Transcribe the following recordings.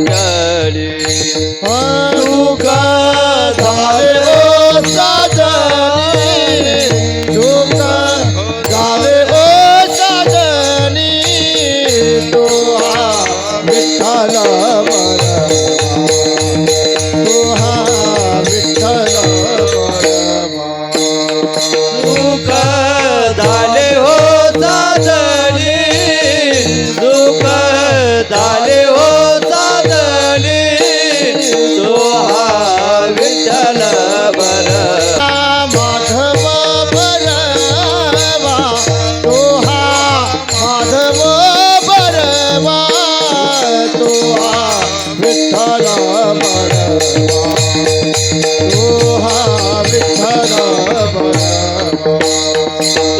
मंडळी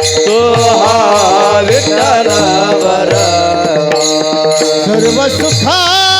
तो हा विठ्ठला सर्व सुखा